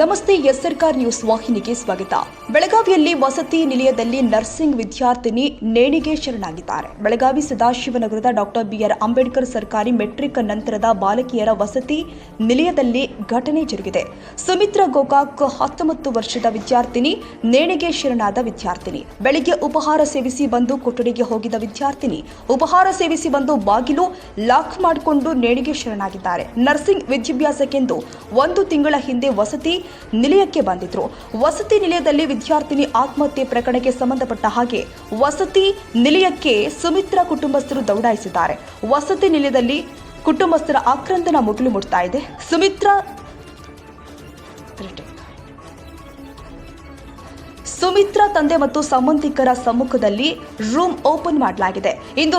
ನಮಸ್ತೆ ಎಸ್ಆರ್ಕಾರ್ ನ್ಯೂಸ್ ವಾಹಿನಿಗೆ ಸ್ವಾಗತ. ಬೆಳಗಾವಿಯಲ್ಲಿ ವಸತಿ ನಿಲಯದಲ್ಲಿ ನರ್ಸಿಂಗ್ ವಿದ್ಯಾರ್ಥಿನಿ ನೇಣಿಗೆ ಶರಣಾಗಿದ್ದಾರೆ. ಬೆಳಗಾವಿ ಸದಾಶಿವನಗರದ ಡಾಕ್ಟರ್ ಬಿಆರ್ ಅಂಬೇಡ್ಕರ್ ಸರ್ಕಾರಿ ಮೆಟ್ರಿಕ್ ನಂತರದ ಬಾಲಕಿಯರ ವಸತಿ ನಿಲಯದಲ್ಲಿ ಘಟನೆ ಜರುಗಿದೆ. ಸುಮಿತ್ರಾ ಗೋಕಾಕ್ ಹತ್ತೊಂಬತ್ತು ವರ್ಷದ ವಿದ್ಯಾರ್ಥಿನಿ ನೇಣಿಗೆ ಶರಣಾದ ವಿದ್ಯಾರ್ಥಿನಿ. ಬೆಳಿಗ್ಗೆ ಉಪಹಾರ ಸೇವಿಸಿ ಬಂದು ಕೊಠಡಿಗೆ ಹೋಗಿದ ವಿದ್ಯಾರ್ಥಿನಿ. ಉಪಹಾರ ಸೇವಿಸಿ ಬಂದು ಬಾಗಿಲು ಲಾಕ್ ಮಾಡಿಕೊಂಡು ನೇಣಿಗೆ ಶರಣಾಗಿದ್ದಾರೆ. ನರ್ಸಿಂಗ್ ವಿದ್ಯಾಭ್ಯಾಸಕ್ಕೆಂದು ಒಂದು ತಿಂಗಳ ಹಿಂದೆ ವಸತಿ ನಿಲಯಕ್ಕೆ ಬಂದಿದ್ರು. ವಸತಿ ನಿಲಯದಲ್ಲಿ ವಿದ್ಯಾರ್ಥಿನಿ ಆತ್ಮಹತ್ಯೆ ಪ್ರಕರಣಕ್ಕೆ ಸಂಬಂಧಪಟ್ಟ ಹಾಗೆ ವಸತಿ ನಿಲಯಕ್ಕೆ ಸುಮಿತ್ರಾ ಕುಟುಂಬಸ್ಥರು ದೌಡಾಯಿಸಿದ್ದಾರೆ. ವಸತಿ ನಿಲಯದಲ್ಲಿ ಕುಟುಂಬಸ್ಥರ ಆಕ್ರಂದನ ಮುಗಿಲು ಮುಟ್ತಾ ಇದೆ. ಸುಮಿತ್ರಾ ಸುಮಿತ್ರಾ ತಂದೆ ಮತ್ತು ಸಂಬಂಧಿಕರ ಸಮ್ಮುಖದಲ್ಲಿ ರೂಮ್ ಓಪನ್ ಮಾಡಲಾಗಿದೆ. ಇಂದು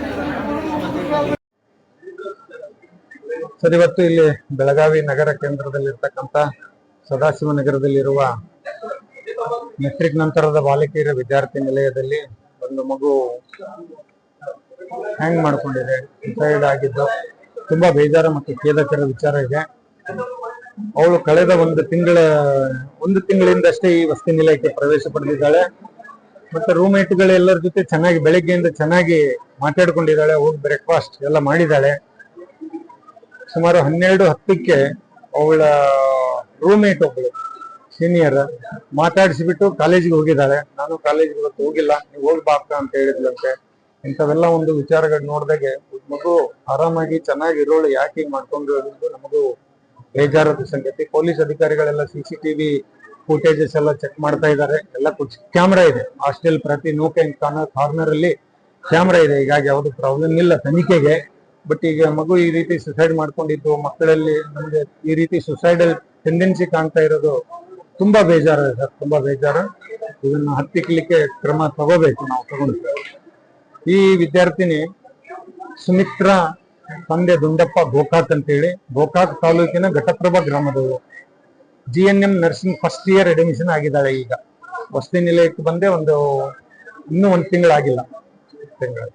ಸರ್, ಇವತ್ತು ಇಲ್ಲಿ ಬೆಳಗಾವಿ ನಗರ ಕೇಂದ್ರದಲ್ಲಿರ್ತಕ್ಕಂಥ ಸದಾಶಿವ ನಗರದಲ್ಲಿರುವ ಮೆಟ್ರಿಕ್ ನಂತರದ ಬಾಲಕಿಯರ ವಿದ್ಯಾರ್ಥಿ ನಿಲಯದಲ್ಲಿ ಒಂದು ಮಗು ಹ್ಯಾಂಗ್ ಮಾಡಿಕೊಂಡಿದೆ. ಸುಸೈಡ್ ಆಗಿದ್ದು ತುಂಬಾ ಬೇಜಾರ ಮತ್ತು ಖೇದಕರ ವಿಚಾರ ಇದೆ. ಅವಳು ಕಳೆದ ಒಂದು ತಿಂಗಳ, ಒಂದು ತಿಂಗಳಿಂದಷ್ಟೇ ಈ ವಸತಿ ನಿಲಯಕ್ಕೆ ಪ್ರವೇಶ ಪಡೆದಿದ್ದಾಳೆ. ಮತ್ತೆ ರೂಮ್ಮೇಟ್ಗಳೆಲ್ಲರ ಜೊತೆ ಚೆನ್ನಾಗಿ, ಬೆಳಗ್ಗೆಯಿಂದ ಚೆನ್ನಾಗಿ ಮಾತಾಡ್ಕೊಂಡಿದ್ದಾಳೆ. ಹೋಗಿ ಬ್ರೇಕ್ಫಾಸ್ಟ್ ಎಲ್ಲ ಮಾಡಿದ್ದಾಳೆ. ಸುಮಾರು ಹನ್ನೆರಡು ಹತ್ತಕ್ಕೆ ಅವಳ ರೂಮ್ಮೇಟ್ ಒಬ್ಬಳು ಸೀನಿಯರ್ ಮಾತಾಡಿಸಿಬಿಟ್ಟು ಕಾಲೇಜಿಗೆ ಹೋಗಿದ್ದಾಳೆ. ನಾನು ಕಾಲೇಜಿಗೆ ಇವತ್ತು ಹೋಗಿಲ್ಲ, ನೀವು ಹೋಗಿ ಬಾ ಅಕ್ಕ ಅಂತ ಹೇಳಿದ್ಲಂತೆ. ಇಂಥವೆಲ್ಲ ಒಂದು ವಿಚಾರಗಳು ನೋಡಿದಾಗೆ ಮಗು ಆರಾಮಾಗಿ ಚೆನ್ನಾಗಿ ಇರೋಳು ಯಾಕೆ ಹಿಂಗ್ ಮಾಡ್ಕೊಂಡು ನಮಗೂ ಬೇಜಾರದ ಸಂಗತಿ. ಪೊಲೀಸ್ ಅಧಿಕಾರಿಗಳೆಲ್ಲ ಸಿ ಸಿ ಟಿವಿ ಫುಟೇಜಸ್ ಎಲ್ಲ ಚೆಕ್ ಮಾಡ್ತಾ ಇದ್ದಾರೆ. ಎಲ್ಲ ಕ್ಯಾಮ್ರಾ ಇದೆ. ಹಾಸ್ಟೆಲ್ ಪ್ರತಿ ನೋಕೆ ಅಂಡ್ ಕಾರ್ನರ್ ಅಲ್ಲಿ ಕ್ಯಾಮ್ರಾ ಇದೆ. ಹೀಗಾಗಿ ಯಾವುದು ಪ್ರಾಬ್ಲಮ್ ಇಲ್ಲ. ತನಿಖೆಗೆ ಬಟ್ ಈಗ ಮಗು ಈ ರೀತಿ ಸುಸೈಡ್ ಮಾಡ್ಕೊಂಡಿದ್ದು, ಮಕ್ಕಳಲ್ಲಿ ನಮಗೆ ಈ ರೀತಿ ಸುಸೈಡಲ್ ಟೆಂಡೆನ್ಸಿ ಕಾಣ್ತಾ ಇರೋದು ತುಂಬಾ ಬೇಜಾರು ಸರ್, ತುಂಬಾ ಬೇಜಾರು. ಇದನ್ನ ಹತ್ತಿಕ್ಲಿಕ್ಕೆ ಕ್ರಮ ತಗೋಬೇಕು ನಾವು, ತಗೊಂಡು. ಈ ವಿದ್ಯಾರ್ಥಿನಿ ಸುಮಿತ್ರಾ ತಂದೆ ದುಂಡಪ್ಪ ಗೋಕಾಕ್ ಅಂತೇಳಿ, ಗೋಕಾಕ್ ತಾಲೂಕಿನ Ghataprabha ಗ್ರಾಮದವರು. G N M nursing first year admission ಆಗಿದ್ದಾಳೆ ಈಗ. ವಸತಿ ನಿಲಯಕ್ಕೆ ಬಂದೆ ಒಂದು, ಇನ್ನೂ ಒಂದು ತಿಂಗಳಾಗಿಲ್ಲ. ತಿಂಗಳ